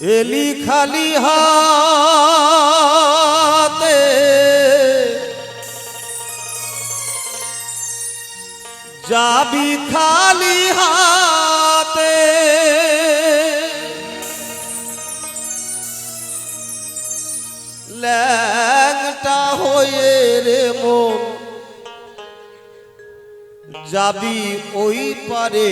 এলি খালি হাতে। যাবি খালি হাতে। ল্যাংটা হয়ে রে মন। যাবি ওই পারে।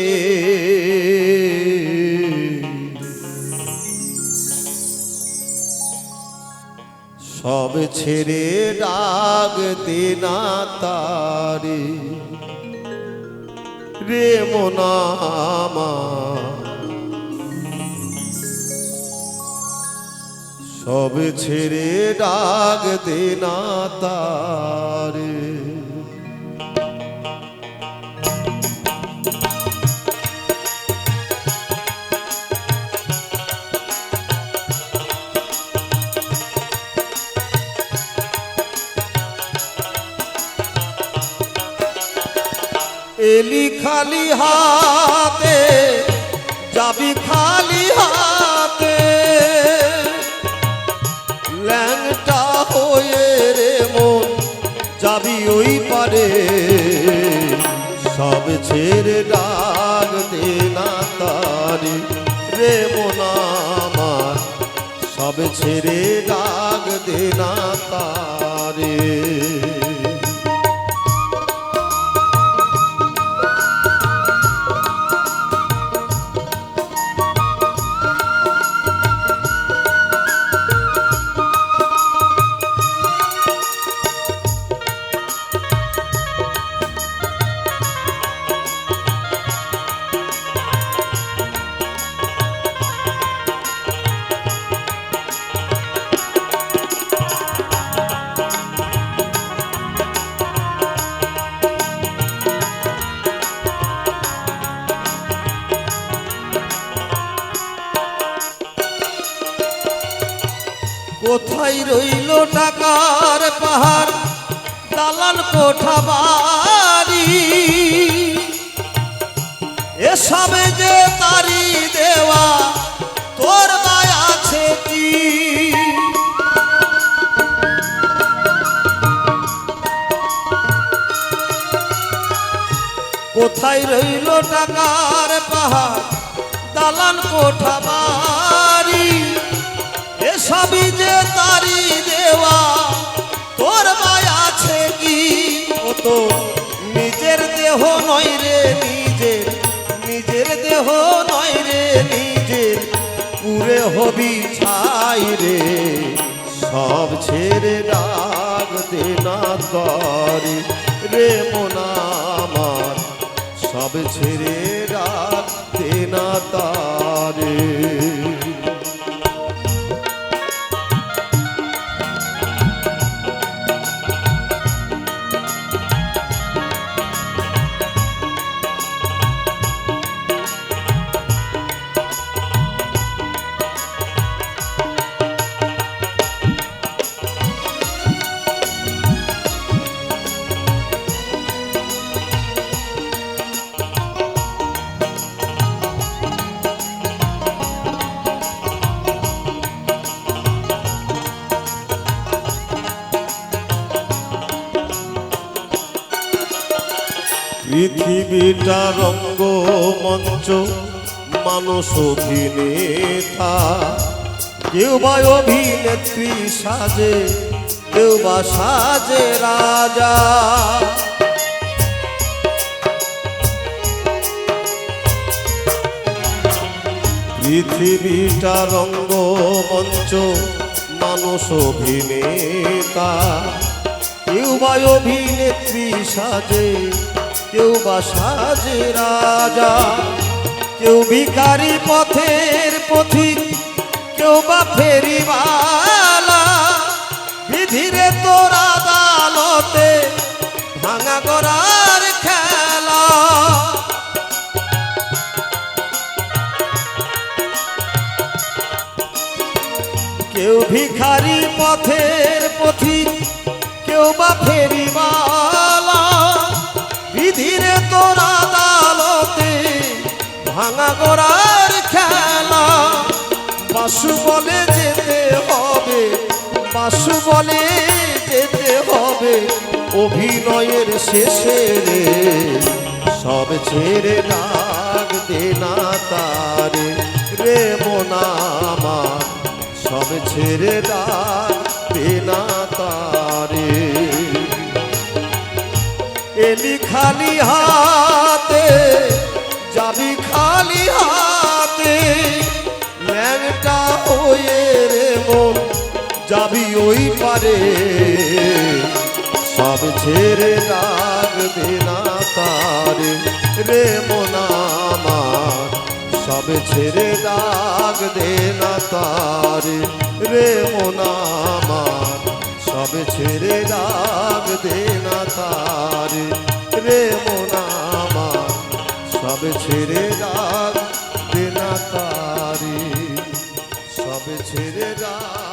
সব ছেড়ে ডাক দে না তারে। রে মোনামা সব ছেড়ে ডাক দে না তারে। এলি খালি হাতে, যাবি খালি হাতে। ল্যাংটা হয়ে রে মন, যাবি ওই পারে। সব ছেড়ে ডাক দে না তারি রে মন আমার, সব ছেড়ে ডাক দে না তারে। কোথায় রইল টাকার পাহাড়? দালান কোঠা বাড়ি এসবে যে তারি দেওয়া, তোর মায় আছে কি? কোথায় রইল টাকার পাহাড়? দালান কোঠা বাড়ি এসবই যে তারি দেওয়া তোর মায় আছে কি? ও তো নিজের দেহ নয় রে নিজের নিজের দেহ নয় রে নিজের পুরে হবি ছাই রে। সব ছেড়ে ডাক দে না তরি রে মোনা আমার, সব ছেড়ে ডাক দে না তারে। পৃথিবীটা রঙ্গ মঞ্চ মানুষ অভিনেতা। কেউ বা অভিনেত্রী সাজে, কেউ বা সাজে রাজা। পৃথিবীটা রঙ্গ মঞ্চ মানুষ অভিনেতা। কেউ বা অভিনেত্রী সাজে কেউ বা সাজে রাজা, কেউ ভিখারি পথের পথিক, কেউ বা ফেরিবালা বিধিরে তোর আদালতে ভাঙা গড়ার খেলা। কেউ ভিখারি পথের পথিক অভিনয়ের শেষে রে, সব ছেড়ে ডাক দে না তারে। রে মোনামা সব ছেড়ে ডাক দে না তারে। এলি খালি হাতে, যাবি খালি হাতে, ল্যাংটা হয়ে রে মন, যাবি ওই পারে। সব ছেড়ে রাখবে না তারে। রে মনামার সব ছেড়ে রাগ দে না তারে। রে মনামার সব ছেড়ে রাগ দে না তারে। রে মনামার সব ছেড়ে রাগ দে না তারে। সব ছেড়ে রাগ